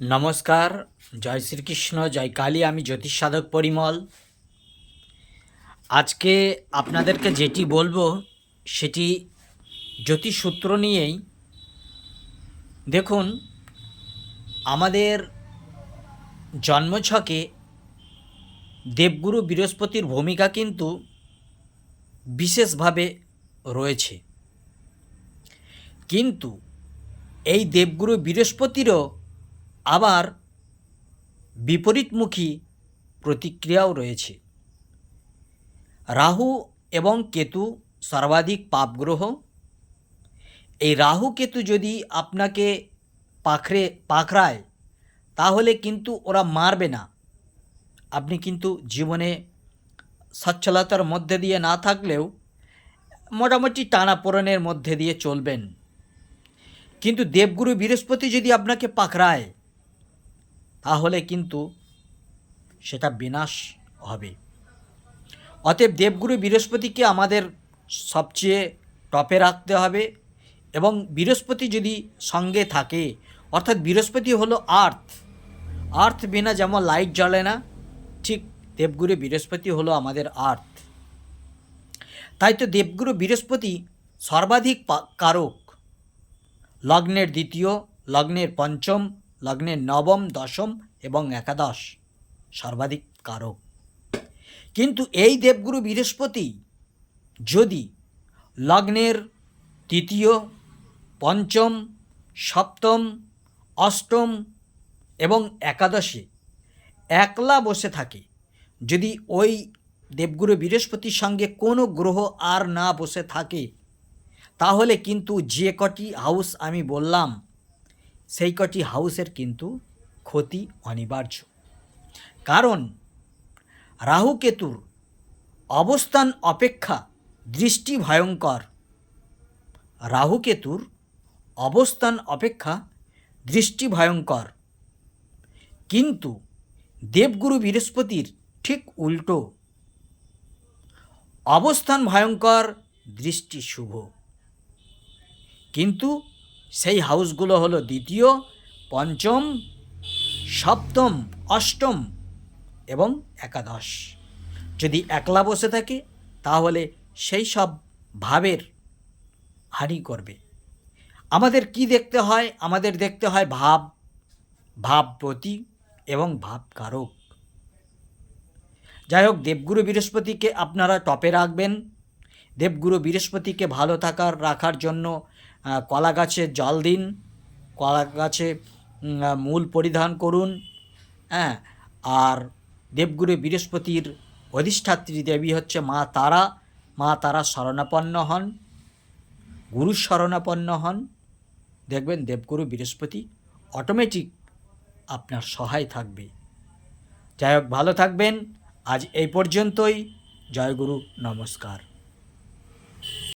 নমস্কার, জয় শ্রীকৃষ্ণ, জয় কালী, আমি জ্যোতিষ সাধক পরিমল। আজকে আপনাদেরকে যেটি বলব, সেটি জ্যোতিষ সূত্র নিয়েই। দেখুন, আমাদের জন্মছকে দেবগুরু বৃহস্পতির ভূমিকা কিন্তু বিশেষভাবে রয়েছে। কিন্তু এই দেবগুরু বৃহস্পতিরও আবার বিপরীতমুখী প্রতিক্রিয়াও রয়েছে। রাহু এবং কেতু সর্বাধিক পাপগ্রহ। এই রাহু কেতু যদি আপনাকে পাখরে পাখরায় তাহলে কিন্তু ওরা মারবে না। আপনি কিন্তু জীবনে সচ্ছলতার মধ্যে দিয়ে না থাকলেও মোটামুটি টানাপোড়েনের মধ্যে দিয়ে চলবেন। কিন্তু দেবগুরু বৃহস্পতি যদি আপনাকে পাকড়ায় তাহলে কিন্তু সেটা বিনাশ হবে। অতএব দেবগুরু বৃহস্পতিকে আমাদের সবচেয়ে টপে রাখতে হবে এবং বৃহস্পতি যদি সঙ্গে থাকে, অর্থাৎ বৃহস্পতি হলো আর্থ আর্থ বিনা যেমন লাইট জ্বলে না, ঠিক দেবগুরু বৃহস্পতি হলো আমাদের আর্থ। তাই তো দেবগুরু বৃহস্পতি সর্বাধিক কারক, লগ্নের দ্বিতীয়, লগ্নের পঞ্চম লগ্নের নবম, দশম এবং একাদশ সর্বাধিক কারক। কিন্তু এই দেবগুরু বৃহস্পতি যদি লগ্নের তৃতীয়, পঞ্চম, সপ্তম, অষ্টম এবং একাদশে একলা বসে থাকে, যদি ওই দেবগুরু বৃহস্পতির সঙ্গে কোনো গ্রহ আর না বসে থাকে, তাহলে কিন্তু যে কটি হাউস আমি বললাম সেই কটি হাউসের কিন্তু ক্ষতি অনিবার্য। কারণ রাহু কেতুর অবস্থান অপেক্ষা দৃষ্টি ভয়ঙ্কর। রাহু কেতুর অবস্থান অপেক্ষা দৃষ্টি ভয়ঙ্কর। কিন্তু দেবগুরু বৃহস্পতির ঠিক উল্টো। অবস্থান ভয়ঙ্কর, দৃষ্টি শুভ। কিন্তু সেই হাউসগুলো হলো দ্বিতীয়, পঞ্চম, সপ্তম, অষ্টম এবং একাদশ। যদি একলা বসে থাকে, তাহলে সেই সব ভাবের হানি করবে। আমাদের কি দেখতে হয়? আমাদের দেখতে হয় ভাব ভাবপতি এবং ভাবকারক যাই হোক, দেবগুরু বৃহস্পতিকে আপনারা টপে রাখবেন। দেবগুরু বৃহস্পতিকে ভালো থাকার, রাখার জন্য কলা গাছে জল দিন, কলা গাছে মূল পরিধান করুন হ্যাঁ? আর দেবগুরু বৃহস্পতির অধিষ্ঠাত্রী দেবী হচ্ছে মা তারা। মা তারা শরণাপন্ন হন, গুরু শরণাপন্ন হন। দেখবেন দেবগুরু বৃহস্পতি অটোমেটিক আপনার সহায় থাকবে। যাই হোক, ভালো থাকবেন। আজ এই পর্যন্তই। জয়গুরু নমস্কার।